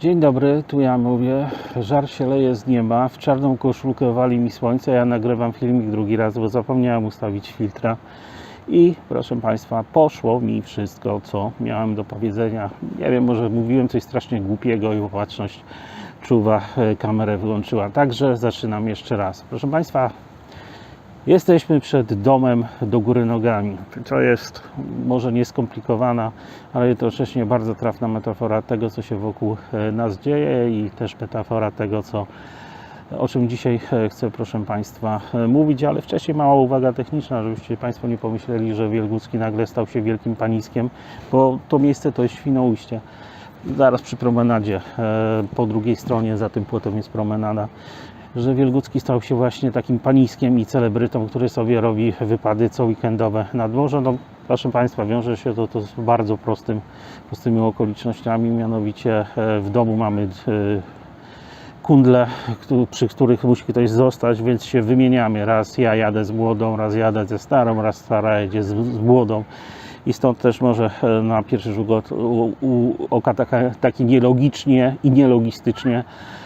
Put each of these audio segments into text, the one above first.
Dzień dobry, tu ja mówię. Żar się leje z nieba. W czarną koszulkę wali mi słońce. Ja nagrywam filmik drugi raz, bo zapomniałem ustawić filtra. I proszę Państwa, poszło mi wszystko, co miałem do powiedzenia. Nie wiem, może mówiłem coś strasznie głupiego i opatrzność czuwa, e, kamerę wyłączyła. Także zaczynam jeszcze raz. Proszę Państwa, Jesteśmy przed domem do góry nogami. To jest może nieskomplikowana, ale jednocześnie bardzo trafna metafora tego, co się wokół e, nas dzieje i też metafora tego, co, o czym dzisiaj e, chcę, proszę Państwa, e, mówić, ale wcześniej mała uwaga techniczna, żebyście Państwo nie pomyśleli, że Wielgucki nagle stał się wielkim paniskiem, bo to miejsce to jest Świnoujście. Zaraz przy promenadzie, po drugiej stronie za tym płotem jest promenada że Wielgucki stał się właśnie takim paniskiem i celebrytą, który sobie robi wypady co weekendowe nad morze. No, proszę Państwa, wiąże się to, to z bardzo prostym, prostymi okolicznościami, mianowicie e, w domu mamy e, kundle, przy których musi ktoś zostać, więc się wymieniamy. Raz ja jadę z młodą, raz jadę ze starą, raz stara jedzie z, z młodą. I stąd też może e, na pierwszy rzut oka- taki nielogicznie i nielogistycznie e,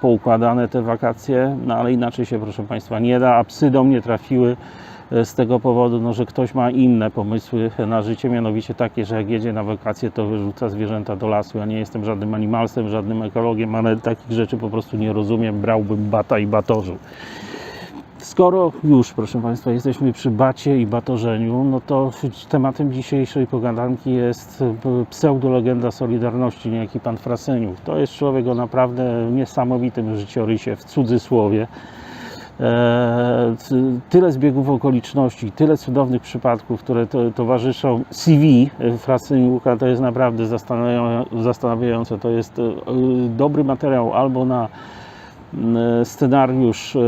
poukładane te wakacje, no ale inaczej się proszę Państwa nie da, a psy do mnie trafiły e, z tego powodu, no, że ktoś ma inne pomysły na życie, mianowicie takie, że jak jedzie na wakacje, to wyrzuca zwierzęta do lasu. Ja nie jestem żadnym animalsem, żadnym ekologiem, ale takich rzeczy po prostu nie rozumiem, brałbym bata i batorzył. Skoro już, proszę Państwa, jesteśmy przy bacie i batorzeniu, no to tematem dzisiejszej pogadanki jest e, pseudolegenda Solidarności, niejaki pan Fraseniuk. To jest człowiek o naprawdę niesamowitym życiorysie, w cudzysłowie. E, tyle zbiegów okoliczności, tyle cudownych przypadków, które to, towarzyszą CV Fraseniuka, to jest naprawdę zastanawiają- zastanawiające. To jest e, dobry materiał albo na scenariusz e,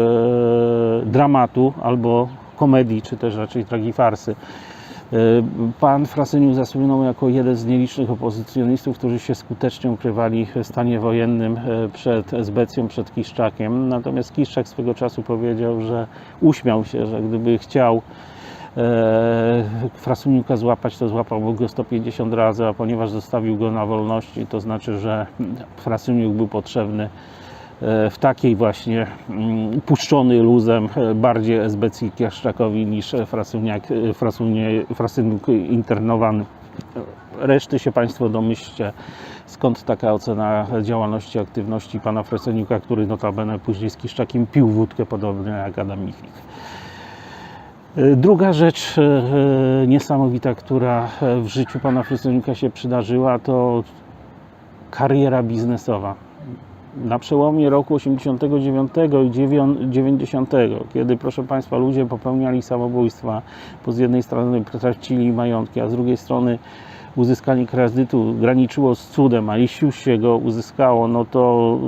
dramatu albo komedii, czy też raczej tragifarsy. E, Pan Frasyniuk zasłynął jako jeden z nielicznych opozycjonistów, którzy się skutecznie ukrywali w stanie wojennym e, przed Esbecją, przed Kiszczakiem. Natomiast Kiszczak swego czasu powiedział, że uśmiał się, że gdyby chciał e, Frasuniuka złapać, to złapałby go 150 razy, a ponieważ zostawił go na wolności, to znaczy, że Frasuniuk był potrzebny e, w takiej właśnie mm, puszczony luzem e, bardziej SBC Kieszczakowi niż Frasuniak, e, Frasunie, Frasyniuk internowany. Reszty się Państwo domyślcie, skąd taka ocena działalności, aktywności pana Fraseniuka, który notabene później z Kiszczakiem pił wódkę, podobnie jak Adam Michnik. E, Druga rzecz e, niesamowita, która e, w życiu pana Fraseniuka się przydarzyła, to kariera biznesowa na przełomie roku 89 i 90, kiedy proszę Państwa ludzie popełniali samobójstwa, bo z jednej strony tracili majątki, a z drugiej strony uzyskanie kredytu graniczyło z cudem, a jeśli już się go uzyskało, no to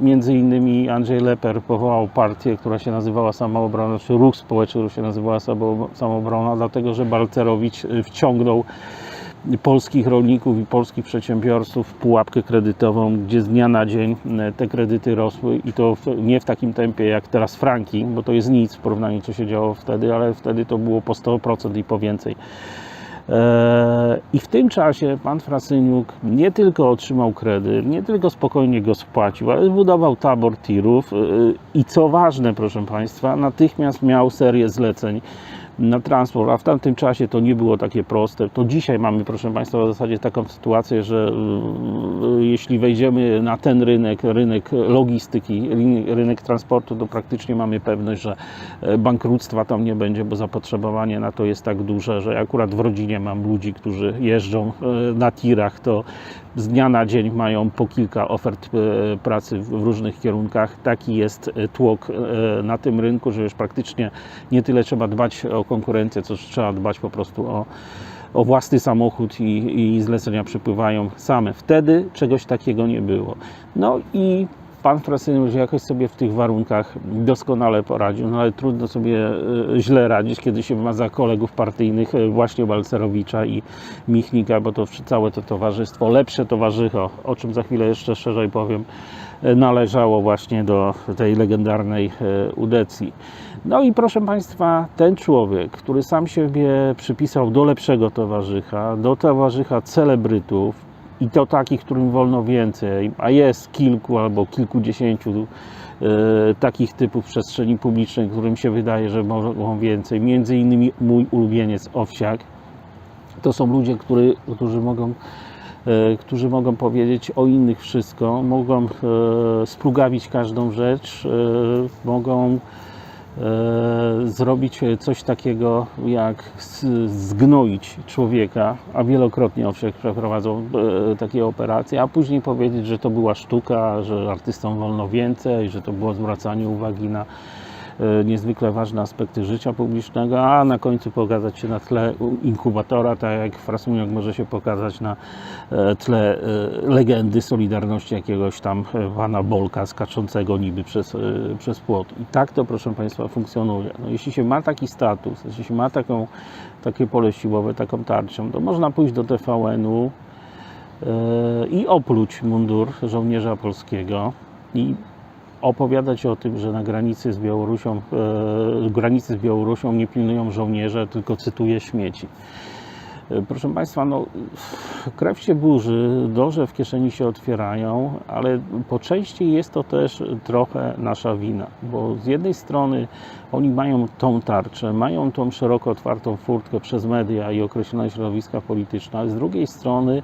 y, między innymi Andrzej Leper powołał partię, która się nazywała Samoobrona, czy ruch społeczny, który się nazywała Samo- Samoobrona, dlatego że Balcerowicz y, wciągnął polskich rolników i polskich przedsiębiorców w pułapkę kredytową, gdzie z dnia na dzień e, te kredyty rosły i to nie w takim tempie jak teraz franki, bo to jest nic w porównaniu co się działo wtedy, ale wtedy to było po 100% i po więcej. E, I w tym czasie pan Frasyniuk nie tylko otrzymał kredyt, nie tylko spokojnie go spłacił, ale zbudował tabor tirów e, i co ważne, proszę Państwa, natychmiast miał serię zleceń na transport, a w tamtym czasie to nie było takie proste. To dzisiaj mamy, proszę Państwa, w zasadzie taką sytuację, że y, jeśli wejdziemy na ten rynek, rynek logistyki, rynek transportu, to praktycznie mamy pewność, że e, bankructwa tam nie będzie, bo zapotrzebowanie na to jest tak duże, że akurat w rodzinie mam ludzi, którzy jeżdżą e, na tirach, to z dnia na dzień mają po kilka ofert e, pracy w różnych kierunkach. Taki jest e, tłok e, na tym rynku, że już praktycznie nie tyle trzeba dbać o konkurencję, co trzeba dbać po prostu o, o własny samochód i, i zlecenia przypływają same. Wtedy czegoś takiego nie było. No i pan Frasyniuk jakoś sobie w tych warunkach doskonale poradził, no ale trudno sobie e, źle radzić, kiedy się ma za kolegów partyjnych e, właśnie Balcerowicza i Michnika, bo to całe to towarzystwo, lepsze towarzycho, o czym za chwilę jeszcze szerzej powiem, e, należało właśnie do tej legendarnej udecji. No i proszę Państwa, ten człowiek, który sam siebie przypisał do lepszego towarzycha, do towarzycha celebrytów, i to takich, którym wolno więcej, a jest kilku albo kilkudziesięciu e, takich typów przestrzeni publicznej, którym się wydaje, że mogą więcej. Między innymi mój ulubieniec Owsiak. To są ludzie, który, którzy mogą e, którzy mogą powiedzieć o innych wszystko, mogą e, splugawić każdą rzecz, mogą zrobić coś takiego jak zgnoić człowieka, a wielokrotnie owszem przeprowadzą e, takie operacje, a później powiedzieć, że to była sztuka, że artystom wolno więcej, że to było zwracanie uwagi na e, niezwykle ważne aspekty życia publicznego, a na końcu pokazać się na tle inkubatora, tak jak Frasuniak może się pokazać na e, tle e, legendy Solidarności jakiegoś tam e, pana Bolka skaczącego niby przez, e, przez płot. I tak to, proszę Państwa, funkcjonuje. No, jeśli się ma taki status, jeśli się ma taką, takie pole siłowe, taką tarczę, to można pójść do TVN-u e, i opluć mundur żołnierza polskiego i opowiadać o tym, że na granicy z Białorusią, e, granicy z Białorusią nie pilnują żołnierze, tylko cytuję śmieci. E, Proszę Państwa, no, krew się burzy, dorze w kieszeni się otwierają, ale po części jest to też trochę nasza wina, bo z jednej strony oni mają tą tarczę, mają tą szeroko otwartą furtkę przez media i określone środowiska polityczne, a z drugiej strony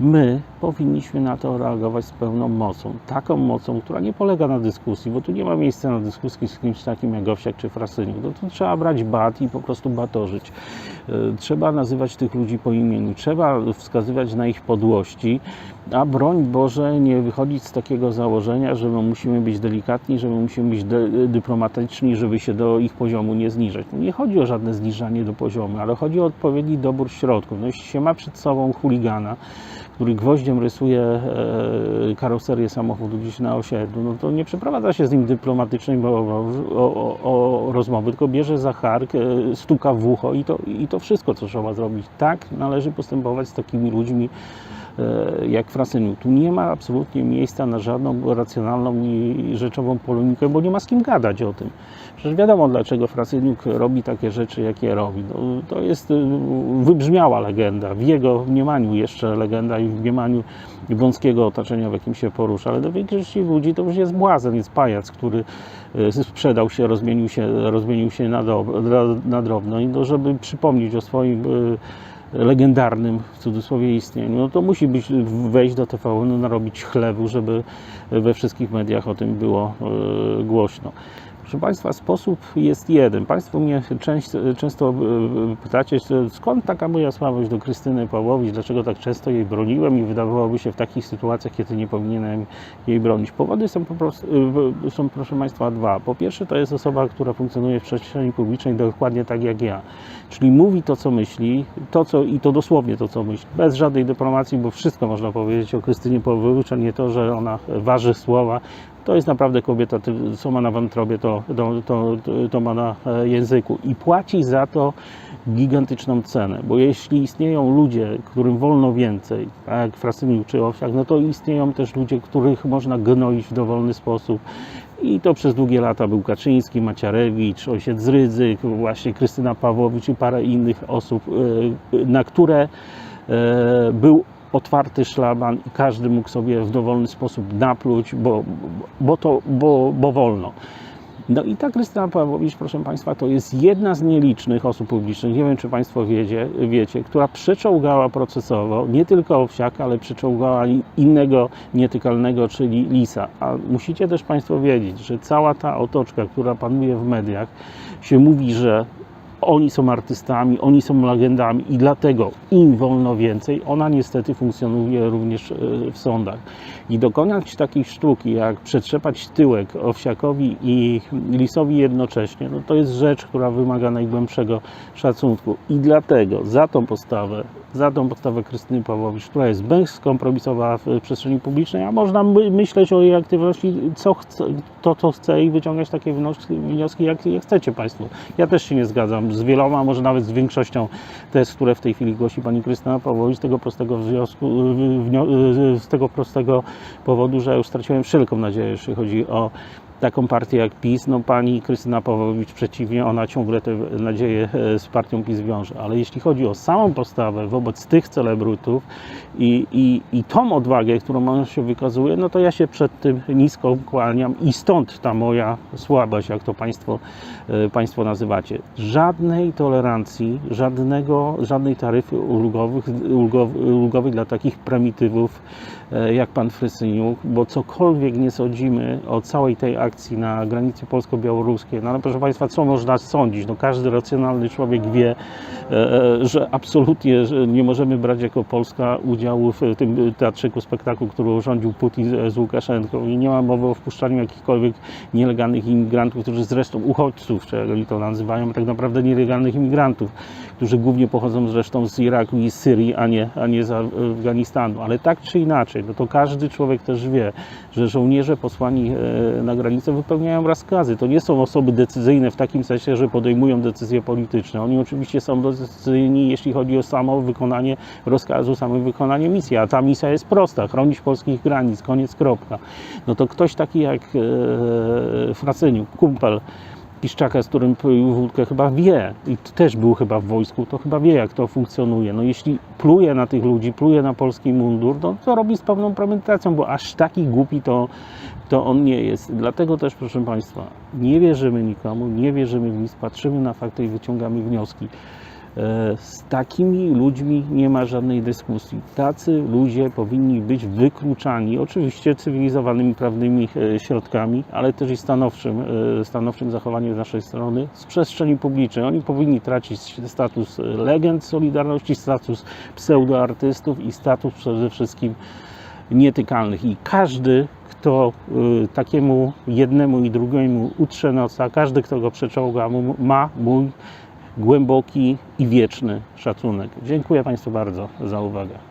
my powinniśmy na to reagować z pełną mocą. Taką mocą, która nie polega na dyskusji, bo tu nie ma miejsca na dyskusji z kimś takim jak Owsiak czy Frasyniuk. No to trzeba brać bat i po prostu batorzyć. E, Trzeba nazywać tych ludzi po imieniu, trzeba wskazywać na ich podłości, a broń Boże nie wychodzić z takiego założenia, że my musimy być delikatni, że my musimy być dy- dyplomatyczni, żeby się do ich poziomu nie zniżać. Tu nie chodzi o żadne zniżanie do poziomu, ale chodzi o odpowiedni dobór środków. No jeśli się ma przed sobą chuligana, który gwoździem rysuje e, karoserię samochodu gdzieś na osiedlu, no to nie przeprowadza się z nim dyplomatycznie o, o, o, o rozmowy, tylko bierze za hark, e, stuka w ucho i to, i to wszystko, co trzeba zrobić. Tak należy postępować z takimi ludźmi jak Frasyniuk. Tu nie ma absolutnie miejsca na żadną racjonalną i rzeczową polemikę, bo nie ma z kim gadać o tym. Przecież wiadomo, dlaczego Frasyniuk robi takie rzeczy, jakie robi. No, to jest y, wybrzmiała legenda, w jego mniemaniu jeszcze legenda i w mniemaniu wąskiego otoczenia, w jakim się porusza, ale do większości ludzi to już jest błazen, jest pajac, który y, sprzedał się, rozmienił się, rozmienił się na, do, na, na drobno i no, żeby przypomnieć o swoim y, legendarnym w cudzysłowie istnieniu, no to musi być wejść do TVN-u, narobić chlewu, żeby we wszystkich mediach o tym było y, głośno. Proszę Państwa, sposób jest jeden. Państwo mnie część, często y, pytacie, skąd taka moja słabość do Krystyny Pawłowicz, dlaczego tak często jej broniłem i wydawałoby się w takich sytuacjach, kiedy nie powinienem jej bronić. Powody są po prostu, y, są proszę Państwa dwa. Po pierwsze to jest osoba, która funkcjonuje w przestrzeni publicznej dokładnie tak jak ja. Czyli mówi to, co myśli, to, co, i to dosłownie to, co myśli, bez żadnej dyplomacji, bo wszystko można powiedzieć o Krystynie Pawłowicz, a nie to, że ona waży słowa. To jest naprawdę kobieta, co ma na wątrobie, to, to, to, to ma na e, języku. I płaci za to gigantyczną cenę, bo jeśli istnieją ludzie, którym wolno więcej, tak jak Frasyniuk czy Owsiak, no to istnieją też ludzie, których można gnoić w dowolny sposób. I to przez długie lata był Kaczyński, Maciarewicz, ojciec Rydzyk, właśnie Krystyna Pawłowicz i parę innych osób, e, na które e, był otwarty szlaban i każdy mógł sobie w dowolny sposób napluć, bo, bo, to, bo, bo wolno. No i ta Krystyna Pawłowicz, proszę Państwa, to jest jedna z nielicznych osób publicznych, nie wiem czy Państwo wiecie, wiecie która przeczołgała procesowo nie tylko Owsiaka, ale przeczołgała innego nietykalnego, czyli Lisa. A musicie też Państwo wiedzieć, że cała ta otoczka, która panuje w mediach, się mówi, że oni są artystami, oni są legendami i dlatego im wolno więcej. Ona niestety funkcjonuje również e, w sądach. I dokonać takiej sztuki, jak przetrzepać tyłek Owsiakowi i Lisowi jednocześnie, no to jest rzecz, która wymaga najgłębszego szacunku. I dlatego za tą postawę, za tą postawę Krystyny Pawłowicz, która jest bezkompromisowa w przestrzeni publicznej, a można my, myśleć o jej aktywności, co chce, to co chce i wyciągać takie wnioski, wnioski jak, jak chcecie Państwo. Ja też się nie zgadzam z wieloma, może nawet z większością tez, które w tej chwili głosi pani Krystyna Pawłowicz, z tego prostego związku, wnio- z tego prostego powodu, że już straciłem wszelką nadzieję, jeśli chodzi o taką partię jak PiS, no pani Krystyna Pawłowicz przeciwnie, ona ciągle te nadzieje e, z partią PiS wiąże. Ale jeśli chodzi o samą postawę wobec tych celebrytów i, i, i tą odwagę, którą on się wykazuje, no to ja się przed tym nisko kłaniam i stąd ta moja słabość, jak to państwo, e, państwo nazywacie. Żadnej tolerancji, żadnego, żadnej taryfy ulgowych, ulgowych, ulgowej dla takich prymitywów jak pan Frysyniuk, bo cokolwiek nie sądzimy o całej tej akcji na granicy polsko-białoruskiej, no ale proszę Państwa, co można sądzić? No każdy racjonalny człowiek wie, e, że absolutnie nie możemy brać jako Polska udziału w tym teatrzyku spektaklu, który urządził Putin z Łukaszenką i nie ma mowy o wpuszczaniu jakichkolwiek nielegalnych imigrantów, którzy zresztą uchodźców, czy jak oni to nazywają, tak naprawdę nielegalnych imigrantów, którzy głównie pochodzą zresztą z Iraku i z Syrii, a nie, a nie z Afganistanu. Ale tak czy inaczej, no to każdy człowiek też wie, że żołnierze posłani e, na granicę wypełniają rozkazy. To nie są osoby decyzyjne w takim sensie, że podejmują decyzje polityczne. Oni oczywiście są decyzyjni, jeśli chodzi o samo wykonanie rozkazu, samo wykonanie misji, a ta misja jest prosta, chronić polskich granic, koniec, kropka. No to ktoś taki jak e, Frasyniuk, kumpel, Piszczaka, z którym wódkę, chyba wie i też był chyba w wojsku, to chyba wie, jak to funkcjonuje. No jeśli pluje na tych ludzi, pluje na polski mundur, no to robi z pewną premedytacją, bo aż taki głupi to, to on nie jest. Dlatego też, proszę Państwa, nie wierzymy nikomu, nie wierzymy w nic, patrzymy na fakty i wyciągamy wnioski. E, Z takimi ludźmi nie ma żadnej dyskusji. Tacy ludzie powinni być wykluczani, oczywiście cywilizowanymi, prawnymi e, środkami, ale też i stanowczym, e, stanowczym zachowaniem z naszej strony z przestrzeni publicznej. Oni powinni tracić status legend Solidarności, status pseudoartystów i status przede wszystkim nietykalnych. I każdy, kto takiemu jednemu i drugiemu utrze nosa, każdy, kto go przeczołga, ma mój głęboki i wieczny szacunek. Dziękuję Państwu bardzo za uwagę.